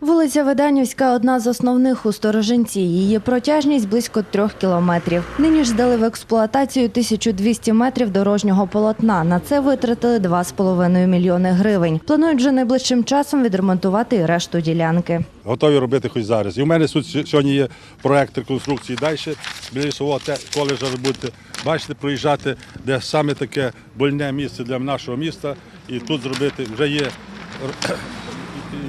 Вулиця Веданівська одна з основних у Сторожинці. Її протяжність близько трьох кілометрів. Нині ж здали в експлуатацію 1200 метрів дорожнього полотна. На це витратили 2,5 мільйони гривень. Планують вже найближчим часом відремонтувати і решту ділянки. готові робити хоч зараз. І в мене тут сьогодні є проект реконструкції далі. Біля лісового коледжа ви будете бачити, проїжджати, де саме таке больне місце для нашого міста. І тут зробити вже є,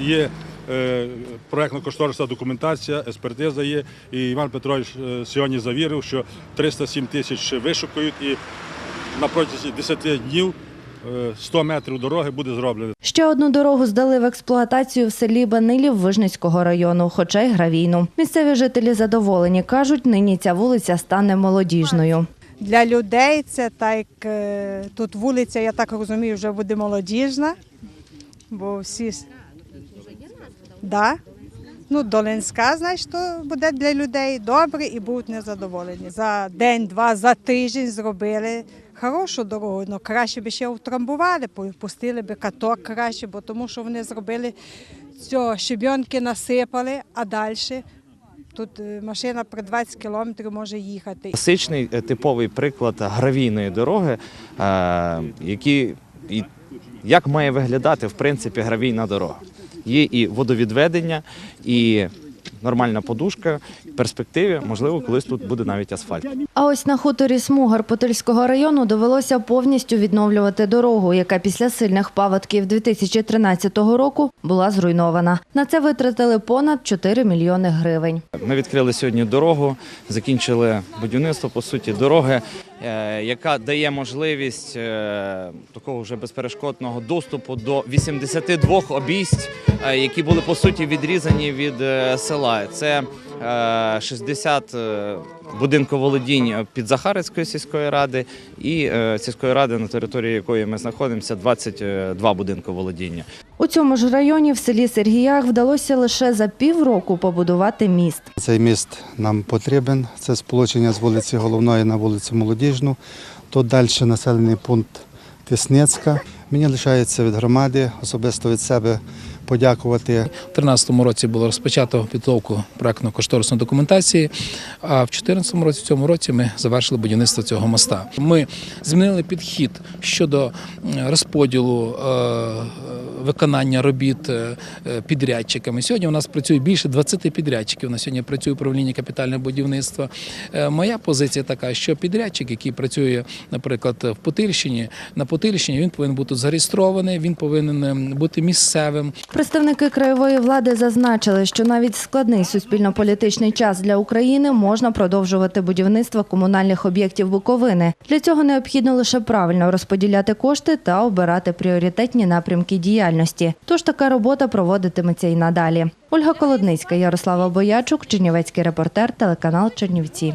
є е, проектно-кошторисна документація, експертиза є. І Іван Петрович е, сьогодні завірив, що 307 тисяч ще вишукають і на протязі 10 днів е, 100 метрів дороги буде зроблено. Ще одну дорогу здали в експлуатацію в селі Банилів Вижницького району, хоча й гравійну. Місцеві жителі задоволені кажуть, нині ця вулиця стане молодіжною. Для людей це так, е, тут вулиця, я так розумію, вже буде молодіжна, бо всі. Да. Ну, Долинська, значить, то буде для людей добре і будуть незадоволені. За день, два, за тиждень зробили хорошу дорогу. Ну, краще би ще утрамбували, пустили би каток краще, бо тому що вони зробили цього, щебенки насипали, а далі тут е, машина при 20 кілометрів може їхати. Класичний е, типовий приклад гравійної дороги, е, які, і як має виглядати в принципі гравійна дорога. Є і водовідведення, і нормальна подушка. В перспективі, можливо, колись тут буде навіть асфальт. А ось на хуторі Смугар Потильського району довелося повністю відновлювати дорогу, яка після сильних паводків 2013 року була зруйнована. На це витратили понад 4 мільйони гривень. Ми відкрили сьогодні дорогу, закінчили будівництво по суті дороги, яка дає можливість е, такого вже безперешкодного доступу до 82 обійсть, е, які були по суті відрізані від е, села. Це е, 60 е, будинків володінь під Захарицької сільської ради і е, сільської ради, на території якої ми знаходимося, 22 будинки володіння. У цьому ж районі в селі Сергіях вдалося лише за півроку побудувати міст. Цей міст нам потрібен. Це сполучення з вулиці Головної на вулицю Молодіжну. Тут далі населений пункт Тиснецька. Мені лишається від громади, особисто від себе подякувати У 2013 році було розпочато підготовку проектно-кошторисної документації, а в 2014 році, в цьому році, ми завершили будівництво цього моста. Ми змінили підхід щодо розподілу е, виконання робіт е, підрядчиками. Сьогодні у нас працює більше 20 підрядчиків. На сьогодні працює управління капітального будівництва. Е, Моя позиція така, що підрядчик, який працює, наприклад, в Потильщині, на Потильщині він повинен бути зареєстрований, він повинен ем, бути місцевим. Представники краєвої влади зазначили, що навіть складний суспільно-політичний час для України можна продовжувати будівництво комунальних об'єктів Буковини. Для цього необхідно лише правильно розподіляти кошти та обирати пріоритетні напрямки діяльності. Тож така робота проводитиметься і надалі. Ольга Колодницька, Ярослава Боячук, Чернівецький репортер, телеканал Чернівці.